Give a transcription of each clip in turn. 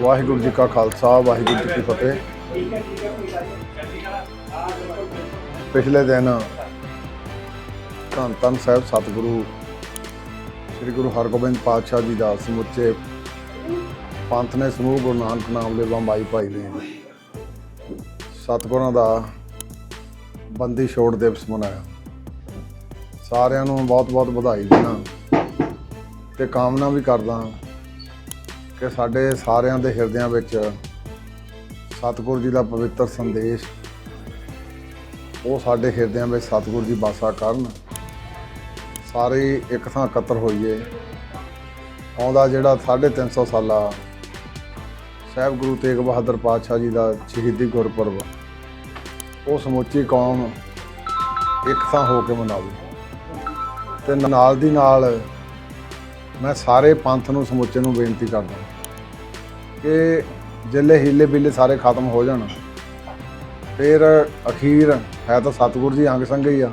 ਵਾਹਿਗੁਰੂ ਜੀ ਕਾ ਖਾਲਸਾ, ਵਾਹਿਗੁਰੂ ਜੀ ਕੀ ਫਤਿਹ। ਪਿਛਲੇ ਦਿਨ ਧੰਨ ਧੰਨ ਸਾਹਿਬ ਸਤਿਗੁਰੂ, ਸ੍ਰੀ ਗੁਰੂ ਹਰਗੋਬਿੰਦ ਪਾਤਸ਼ਾਹ ਜੀ ਦਾ ਸਮੁੱਚੇ ਪੰਥ ਨੇ ਸਮੂਹ ਗੁਰੂ ਨਾਨਕ ਨਾਮ ਦੇ ਬੰਬਾਈ ਭਾਈ ਨੇ। ਸਤਿਗੁਰਾਂ ਦਾ ਬੰਦੀ ਛੋੜ ਦਿਵਸ ਮਨਾਇਆ। ਸਾਰਿਆਂ ਨੂੰ ਬਹੁਤ-ਬਹੁਤ ਵਧਾਈ ਦੇਣਾ ਤੇ ਕਾਮਨਾ ਵੀ ਕਰਦਾ। ਕਿ ਸਾਡੇ ਸਾਰਿਆਂ ਦੇ ਹਿਰਦਿਆਂ ਵਿੱਚ ਸਤਿਗੁਰੂ ਜੀ ਦਾ ਪਵਿੱਤਰ ਸੰਦੇਸ਼, ਉਹ ਸਾਡੇ ਹਿਰਦਿਆਂ ਵਿੱਚ ਸਤਿਗੁਰੂ ਜੀ ਵਾਸਾ ਕਰਨ। ਸਾਰੇ ਇੱਕ ਥਾਂ ਇਕੱਤਰ ਹੋਈਏ। ਆਉਂਦਾ ਜਿਹੜਾ 350 ਸਾਲਾ ਸਾਹਿਬ ਗੁਰੂ ਤੇਗ ਬਹਾਦਰ ਪਾਤਸ਼ਾਹ ਜੀ ਦਾ ਸ਼ਹੀਦੀ ਗੁਰਪੁਰਬ, ਉਹ ਸਮੁੱਚੀ ਕੌਮ ਇੱਕ ਥਾਂ ਹੋ ਕੇ ਮਨਾਵੇ। ਤੇ ਨਾਲ ਦੀ ਨਾਲ ਮੈਂ ਸਾਰੇ ਪੰਥ ਨੂੰ ਸਮੁੱਚੇ ਨੂੰ ਬੇਨਤੀ ਕਰਦਾ। ਕਿ ਜਿੱਲੇ ਹੀਲੇ ਬਿੱਲੇ ਸਾਰੇ ਖਤਮ ਹੋ ਜਾਣ। ਫਿਰ ਅਖੀਰ ਹੈ ਤਾਂ ਸਤਿਗੁਰੂ ਜੀ ਅੰਗ ਸੰਗ ਹੀ ਆ।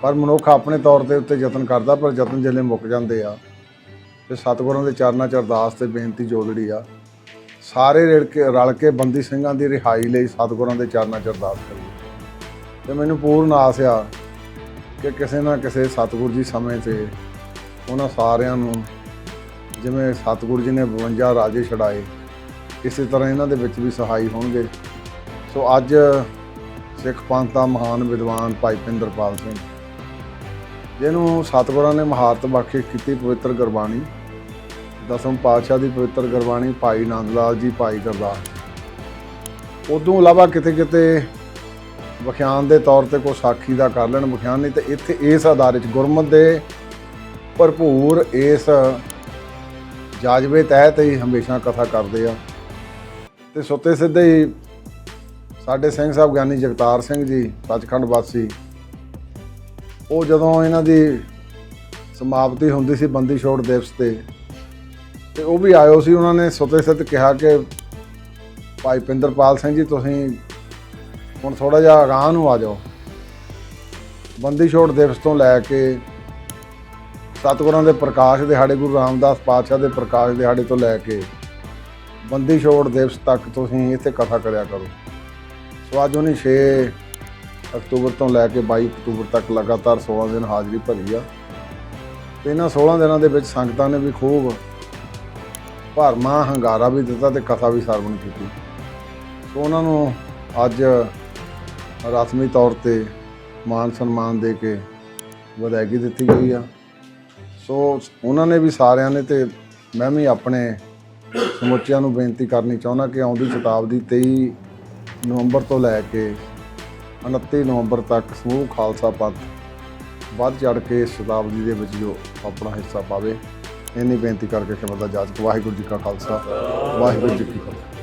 ਪਰ ਮਨੁੱਖ ਆਪਣੇ ਤੌਰ ਤੇ ਉੱਤੇ ਯਤਨ ਕਰਦਾ, ਪਰ ਯਤਨ ਜਿੱਲੇ ਮੁੱਕ ਜਾਂਦੇ ਆ। ਤੇ ਸਤਿਗੁਰਾਂ ਦੇ ਚਰਨਾਂ ਚ ਅਰਦਾਸ ਤੇ ਬੇਨਤੀ ਜੋੜੜੀ ਆ। ਸਾਰੇ ਰਲ ਕੇ ਰਲ ਕੇ ਬੰਦੀ ਸਿੰਘਾਂ ਦੀ ਰਿਹਾਈ ਲਈ ਸਤਿਗੁਰਾਂ ਦੇ ਚਰਨਾਂ ਚ ਅਰਦਾਸ ਕਰੀਏ। ਤੇ ਮੈਨੂੰ ਪੂਰਨ ਆਸ ਆ ਕਿ ਕਿਸੇ ਨਾ ਕਿਸੇ ਸਤਿਗੁਰੂ ਜੀ ਸਮੇਂ ਤੇ ਉਹਨਾਂ ਸਾਰਿਆਂ ਨੂੰ ਜਿਵੇਂ ਸਤਿਗੁਰੂ ਜੀ ਨੇ 52 ਰਾਜੇ ਛਡਾਏ ਇਸੇ ਤਰ੍ਹਾਂ ਇਹਨਾਂ ਦੇ ਵਿੱਚ ਵੀ ਸਹਾਈ ਹੋਣਗੇ। ਸੋ ਅੱਜ ਸਿੱਖ ਪੰਥ ਦਾ ਮਹਾਨ ਵਿਦਵਾਨ ਭਾਈ ਪਿੰਦਰਪਾਲ ਸਿੰਘ, ਜਿਹਨੂੰ ਸਤਿਗੁਰਾਂ ਨੇ ਮਹਾਰਤ ਬਖਸ਼ੇ ਕੀਤੀ ਪਵਿੱਤਰ ਗੁਰਬਾਣੀ, ਦਸਮ ਪਾਤਸ਼ਾਹ ਦੀ ਪਵਿੱਤਰ ਗੁਰਬਾਣੀ ਭਾਈ ਨੰਦ ਲਾਲ ਜੀ, ਭਾਈ ਗੁਰਦਾਸ ਉਦੋਂ ਇਲਾਵਾ ਕਿਤੇ ਕਿਤੇ ਵਿਖਿਆਨ ਦੇ ਤੌਰ ਤੇ ਕੋਈ ਸਾਖੀ ਦਾ ਕਰ ਲੈਣ ਵਿਖਿਆਨ ਨਹੀਂ ਤੇ ਇੱਥੇ ਇਸ ਆਧਾਰ ਵਿੱਚ ਗੁਰਮਤ ਦੇ ਭਰਪੂਰ ਇਸ ਜਾਜਵੇ ਤਹਿਤ ਹੀ ਹਮੇਸ਼ਾ ਕਥਾ ਕਰਦੇ ਆ। ਤੇ ਸੁੱਤੇ ਸਿੱਧੇ ਹੀ ਸਾਡੇ ਸਿੰਘ ਸਾਹਿਬ ਗਿਆਨੀ ਜਗਤਾਰ ਸਿੰਘ ਜੀ ਸੱਚਖੰਡ ਵਾਸੀ। ਉਹ ਜਦੋਂ ਇਹਨਾਂ ਦੀ ਸਮਾਪਤੀ ਹੁੰਦੀ ਸੀ ਬੰਦੀ ਛੋੜ ਦਿਵਸ ਤੇ ਤੇ ਉਹ ਵੀ ਆਇਓ ਸੀ, ਉਹਨਾਂ ਨੇ ਸੁੱਤੇ ਸਿੱਧ ਕਿਹਾ ਕਿ, ਭਾਈ ਪਿੰਦਰਪਾਲ ਸਿੰਘ ਜੀ, ਤੁਸੀਂ ਹੁਣ ਥੋੜਾ ਜਿਹਾ ਅਗਾਂਹ ਨੂੰ ਆ ਜਾਓ। ਬੰਦੀ ਛੋੜ ਦਿਵਸ ਤੋਂ ਲੈ ਕੇ ਸਤਿਗੁਰਾਂ ਦੇ ਪ੍ਰਕਾਸ਼ ਦਿਹਾੜੇ, ਗੁਰੂ ਰਾਮਦਾਸ ਪਾਤਸ਼ਾਹ ਦੇ ਪ੍ਰਕਾਸ਼ ਦਿਹਾੜੇ ਤੋਂ ਲੈ ਕੇ ਬੰਦੀ ਛੋੜ ਦਿਵਸ ਤੱਕ ਤੁਸੀਂ ਇੱਥੇ ਕਥਾ ਕਰਿਆ ਕਰੋ। ਸੋ ਅੱਜ ਉਹਨੇ 6 ਅਕਤੂਬਰ ਤੋਂ ਲੈ ਕੇ 22 ਅਕਤੂਬਰ ਤੱਕ ਲਗਾਤਾਰ 16 ਦਿਨ ਹਾਜ਼ਰੀ ਭਰੀ ਆ। ਤੇ ਇਹਨਾਂ 16 ਦਿਨਾਂ ਦੇ ਵਿੱਚ ਸੰਗਤਾਂ ਨੇ ਵੀ ਖੂਬ ਭਰਮਾ, ਹੰਗਾਰਾ ਵੀ ਦਿੱਤਾ ਤੇ ਕਥਾ ਵੀ ਸਰਵਣ ਕੀਤੀ। ਸੋ ਉਹਨਾਂ ਨੂੰ ਅੱਜ ਰਸਮੀ ਤੌਰ ਤੇ ਮਾਨ ਸਨਮਾਨ ਦੇ ਕੇ ਵਧਾਈ ਦਿੱਤੀ ਗਈ ਆ। ਸੋ ਉਹਨਾਂ ਨੇ ਵੀ ਸਾਰਿਆਂ ਨੇ ਤੇ ਮੈਂ ਵੀ ਆਪਣੇ ਸਮੁੱਚਿਆਂ ਨੂੰ ਬੇਨਤੀ ਕਰਨੀ ਚਾਹੁੰਦਾ ਕਿ ਆਉਂਦੀ ਸ਼ਤਾਬਦੀ 23 ਨਵੰਬਰ ਤੋਂ ਲੈ ਕੇ 29 ਨਵੰਬਰ ਤੱਕ ਸਮੂਹ ਖਾਲਸਾ ਪੰਥ ਵੱਧ ਚੜ ਕੇ ਇਸ ਸ਼ਤਾਬਦੀ ਦੇ ਵਿੱਚ ਜੋ ਆਪਣਾ ਹਿੱਸਾ ਪਾਵੇ, ਇੰਨੀ ਬੇਨਤੀ ਕਰਕੇ ਕਿ ਦਾ ਜਾਜਕ, ਵਾਹਿਗੁਰੂ ਜੀ ਕਾ ਖਾਲਸਾ, ਵਾਹਿਗੁਰੂ ਜੀ ਕੀ ਫਤਿਹ।